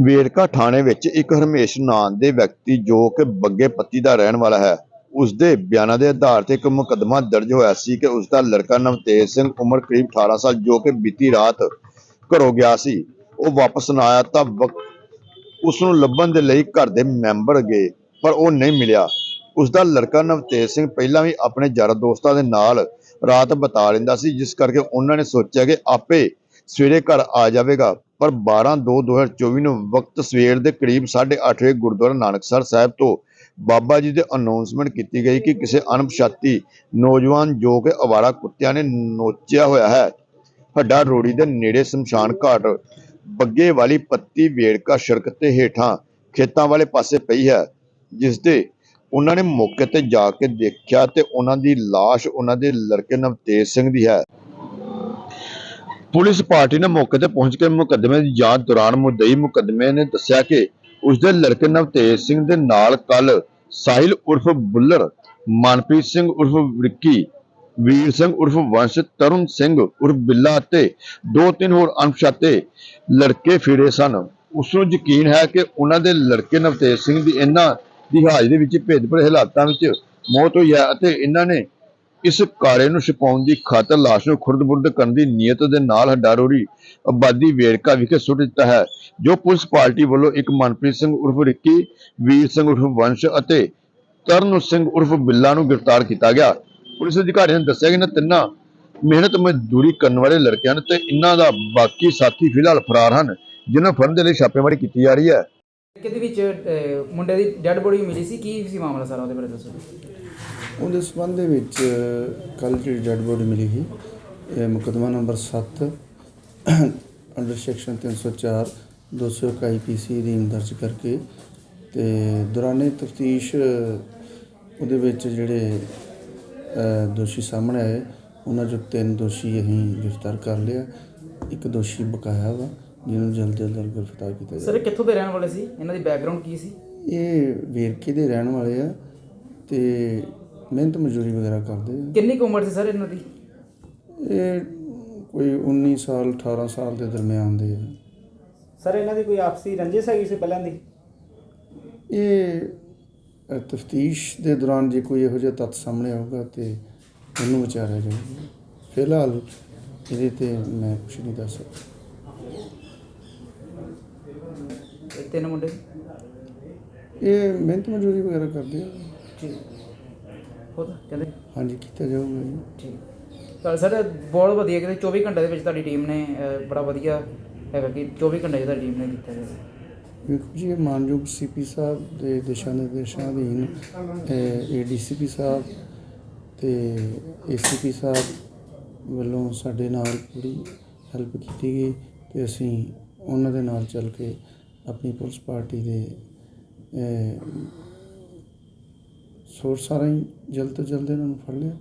ਵੇਰਕਾ ਥਾਣੇ ਵਿੱਚ ਇੱਕ ਹਰਮੇਸ਼ ਨਾਂ ਦੇ ਵਿਅਕਤੀ ਜੋ ਕਿ ਬੱਗੇ ਪੱਤੀ ਦਾ ਰਹਿਣ ਵਾਲਾ ਹੈ, ਉਸ ਦੇ ਬਿਆਨਾਂ ਦੇ ਆਧਾਰ ਤੇ ਇੱਕ ਮੁਕੱਦਮਾ ਦਰਜ ਹੋਇਆ ਸੀ ਕਿ ਉਸ ਦਾ ਲੜਕਾ ਨਵਤੇਜ ਸਿੰਘ ਉਮਰ ਕਰੀਬ 18 ਸਾਲ ਜੋ ਕਿ ਬੀਤੀ ਰਾਤ ਘਰੋਂ ਗਿਆ ਸੀ। ਉਹ ਵਾਪਸ ਨਾ ਆਇਆ ਤਾਂ ਵਕ- ਉਸ ਨੂੰ ਲੱਭਣ ਦੇ ਲਈ ਘਰ ਦੇ ਮੈਂਬਰ ਗਏ, ਪਰ ਉਹ ਨਹੀਂ ਮਿਲਿਆ। ਉਸ ਦਾ ਲੜਕਾ ਨਵਤੇਜ ਸਿੰਘ ਪਹਿਲਾਂ ਵੀ ਆਪਣੇ ਯਾਰਾਂ ਦੋਸਤਾਂ ਦੇ ਨਾਲ ਰਾਤ ਬਿਤਾ ਲੈਂਦਾ ਸੀ, ਜਿਸ ਕਰਕੇ ਉਹਨਾਂ ਨੇ ਸੋਚਿਆ ਕਿ ਆਪੇ ਸਵੇਰੇ ਘਰ ਆ ਜਾਵੇਗਾ। ਪਰ 12/2/2024 ਨੂੰ ਵਕਤ ਸਵੇਰ ਦੇ ਕਰੀਬ 8:30 ਵਜੇ ਗੁਰਦੁਆਰਾ ਨਾਨਕਸਰ ਸਾਹਿਬ ਤੋਂ ਬਾਬਾ ਜੀ ਦੇ ਅਨਾਉਂਸਮੈਂਟ ਕੀਤੀ ਗਈ ਕਿ ਕਿਸੇ ਅਣਪਛਾਤੀ ਨੌਜਵਾਨ ਜੋ ਕਿ ਅਵਾਰਾ ਕੁੱਤਿਆਂ ਨੇ ਨੋਚਿਆ ਹੋਇਆ ਹੈ, ਹੱਡਾ ਰੋੜੀ ਦੇ ਨੇੜੇ ਸ਼ਮਸ਼ਾਨ ਘਾਟ, ਬੱਗੇ ਵਾਲੀ ਪੱਤੀ ਵੇੜਕਾ ਸੜਕ ਤੇ ਹੇਠਾਂ ਖੇਤਾਂ ਵਾਲੇ ਪਾਸੇ ਪਈ ਹੈ ਜਿਸ ਦੇ ਉਹਨਾਂ ਨੇ ਮੌਕੇ ਤੇ ਜਾ ਕੇ ਦੇਖਿਆ ਤੇ ਉਹਨਾਂ ਦੀ ਲਾਸ਼ ਉਹਨਾਂ ਦੇ ਲੜਕੇ ਨਵਤੇਜ ਸਿੰਘ ਦੀ ਹੈ। ਪੁਲਿਸ ਪਾਰਟੀ ਨੇ ਮੌਕੇ ਤੇ ਪਹੁੰਚ ਕੇ ਮੁਕੱਦਮੇ ਦੀ ਜਾਂਚ ਦੌਰਾਨ ਮੁੱਦਈ ਮੁਕੱਦਮੇ ਨੇ ਦੱਸਿਆ ਕਿ ਉਸਦੇ ਲੜਕੇ ਨਵਤੇਜ ਸਿੰਘ ਦੇ ਨਾਲ ਕੱਲ ਸਾਹਿਲ ਉਰਫ ਬੁੱਲਰ, ਮਨਪ੍ਰੀਤ ਸਿੰਘ ਉਰਫ ਵਿੱਕੀ, ਵੀਰ ਸਿੰਘ ਉਰਫ ਵੰਸ਼, ਤਰੁਣ ਸਿੰਘ ਉਰਫ ਬਿੱਲਾ ਅਤੇ ਦੋ ਤਿੰਨ ਹੋਰ ਅਣਪਛਾਤੇ ਲੜਕੇ ਫਿਰੇ ਸਨ। ਉਸ ਨੂੰ ਯਕੀਨ ਹੈ ਕਿ ਉਹਨਾਂ ਦੇ ਲੜਕੇ ਨਵਤੇਜ ਸਿੰਘ ਦੀ ਇਹਨਾਂ ਦੀ ਹਾਜ਼ਰੀ ਵਿੱਚ ਭੇਦਭਰੇ ਹਾਲਾਤਾਂ ਵਿੱਚ ਮੌਤ ਹੋਈ ਹੈ ਅਤੇ ਇਹਨਾਂ ਨੇ ਇਸ ਕਾਰੇ ਨੂੰ ਛੁਪਾਉਣ ਦੀ ਖਾਤਰ ਲਾਸ਼ ਨੂੰ ਖੁਰਦ-ਬੁਰਦ ਕਰਨ ਦੀ ਨੀਅਤ ਦੇ ਨਾਲ ਹਡਾਰੋੜੀ ਆਬਾਦੀ ਵੇਰਕਾ ਵਿਖੇ ਸੁੱਟ ਦਿੱਤਾ ਹੈ ਜੋ ਪੁਲਿਸ ਪਾਰਟੀ ਵੱਲੋਂ ਇੱਕ ਮਨਪ੍ਰੀਤ ਸਿੰਘ ਉਰਫ ਰਿੱਕੀ ਵੀਰ ਸਿੰਘ ਉਰਫ ਵੰਸ਼ ਅਤੇ ਤਰਨ ਸਿੰਘ ਉਰਫ ਬਿੱਲਾ ਨੂੰ ਗ੍ਰਿਫਤਾਰ ਕੀਤਾ ਗਿਆ। ਪੁਲਿਸ ਅਧਿਕਾਰੀਆਂ ਨੇ ਦੱਸਿਆ ਕਿ ਇਹਨਾਂ ਤਿੰਨਾਂ ਮਿਹਨਤ ਮਜ਼ਦੂਰੀ ਕਰਨ ਵਾਲੇ ਲੜਕੇ ਹਨ ਤੇ ਇਹਨਾਂ ਦਾ ਬਾਕੀ ਸਾਥੀ ਫਿਲਹਾਲ ਫਰਾਰ ਹਨ ਜਿਨ੍ਹਾਂ ਫੜਨ ਦੇ ਲਈ ਛਾਪੇਮਾਰੀ ਕੀਤੀ ਜਾ ਰਹੀ ਹੈ। ਕਿਤੇ ਵਿੱਚ ਅਹ, ਮੁੰਡੇ ਦੀ ਡੈੱਡ ਬੋਡੀ ਮਿਲੀ ਸੀ ਕੀ ਸੀ ਮਾਮਲਾ ਸਾਰਾ ਉਹਦੇ ਬਾਰੇ ਦੱਸੋ? ਉਹਦੇ ਸਬੰਧ ਦੇ ਵਿੱਚ ਕੱਲ੍ਹ ਜਿਹੜੀ ਡੈਡ ਬੋਡੀ ਮਿਲੀ ਸੀ ਇਹ ਮੁਕੱਦਮਾ ਨੰਬਰ 7 ਅੰਡਰ ਸੈਕਸ਼ਨ 304 221 ਪੀਸੀ ਦੀ ਦਰਜ ਕਰਕੇ ਤੇ ਦੌਰਾਨੇ ਤਫਤੀਸ਼ ਉਹਦੇ ਵਿੱਚ ਜਿਹੜੇ ਦੋਸ਼ੀ ਸਾਹਮਣੇ ਆਏ ਉਹਨਾਂ ਚੋਂ ਤਿੰਨ ਦੋਸ਼ੀ ਅਸੀਂ ਗ੍ਰਿਫਤਾਰ ਕਰ ਲਿਆ ਇੱਕ ਦੋਸ਼ੀ ਬਕਾਇਆ ਵਾ ਜਿਹਨੂੰ ਜਲਦ ਜਲਦ ਗ੍ਰਿਫਤਾਰ ਕੀਤਾ ਸਰ ਜਾਵੇ। ਇਹ ਕਿੱਥੋਂ ਦੇ ਰਹਿਣ ਵਾਲੇ ਸੀ? ਇਹਨਾਂ ਦੀ ਬੈਕਗ੍ਰਾਉਂਡ ਕੀ ਸੀ? ਇਹ ਵੇਰਕੇ ਦੇ ਰਹਿਣ ਵਾਲੇ ਆ ਤੇ ਮਿਹਨਤ ਮਜ਼ਦੂਰੀ ਵਗੈਰਾ ਕਰਦੇ ਆ। ਕਿੰਨੀ ਕੁ ਉਮਰ ਸੀ ਸਰ ਇਹਨਾਂ ਦੀ? ਇਹ ਕੋਈ 19 ਸਾਲ 18 ਸਾਲ ਦੇ ਦਰਮਿਆਨ ਦੇ ਆ। ਸਰ ਇਹਨਾਂ ਦੀ ਕੋਈ ਆਪਸੀ ਰੰਜਿਸ਼ ਹੈਗੀ ਸੀ ਪਹਿਲਾਂ ਦੀ? ਇਹ ਤਫਤੀਸ਼ ਦੇ ਦੌਰਾਨ ਜੇ ਕੋਈ ਇਹੋ ਜਿਹਾ ਤੱਥ ਸਾਹਮਣੇ ਆਊਗਾ ਤੇ ਉਹਨੂੰ ਵਿਚਾਰਿਆ ਜਾਊਗਾ। ਫਿਲਹਾਲ ਇਹਦੇ ਤੇ ਮੈਂ ਕੁਝ ਨਹੀਂ ਦੱਸ ਸਕਦਾ। ਇਹ ਤਿੰਨ ਮੁੰਡੇ? ਇਹ ਮਿਹਨਤ ਮਜ਼ਦੂਰੀ ਵਗੈਰਾ ਕਰਦੇ ਆ। ਠੀਕ। ਹੋਰ ਕਹਿੰਦੇ ਹਾਂਜੀ ਕੀਤਾ ਜਾਊਗਾ ਜੀ। ਠੀਕ। ਤਾਂ ਸਰ ਬਹੁਤ ਵਧੀਆ ਕਿ 24 ਘੰਟੇ ਦੇ ਵਿੱਚ ਤੁਹਾਡੀ ਟੀਮ ਨੇ ਅਹ, ਬੜਾ ਵਧੀਆ ਹੈਗਾ ਕਿ 24 ਘੰਟੇ 'ਚ ਤੁਹਾਡੀ ਟੀਮ ਨੇ ਕੀਤਾ ਹੈ ਵੇਖੋ ਜੀ ਇਹ ਮਾਨਯੋਗ ਸੀਪੀ ਸਾਹਿਬ ਦੇ ਦਿਸ਼ਾ ਨਿਰਦੇਸ਼ਾਂ ਅਧੀਨ ਏਡੀਸੀਪੀ ਸਾਹਿਬ ਤੇ ਏਸੀਪੀ ਸਾਹਿਬ ਵੱਲੋਂ ਸਾਡੇ ਨਾਲ ਪੂਰੀ ਹੈਲਪ ਕੀਤੀ ਗਈ ਤੇ ਅਸੀਂ ਉਹਨਾਂ ਦੇ ਨਾਲ ਚੱਲ ਕੇ ਆਪਣੀ ਪੁਲਿਸ ਪਾਰਟੀ ਦੇ ਅਹ, ਸੋਰਸਾਂ ਰਾਹੀਂ ਜਲਦ ਤੋਂ ਜਲਦ ਇਹਨਾਂ ਨੂੰ ਫੜ ਲਿਆ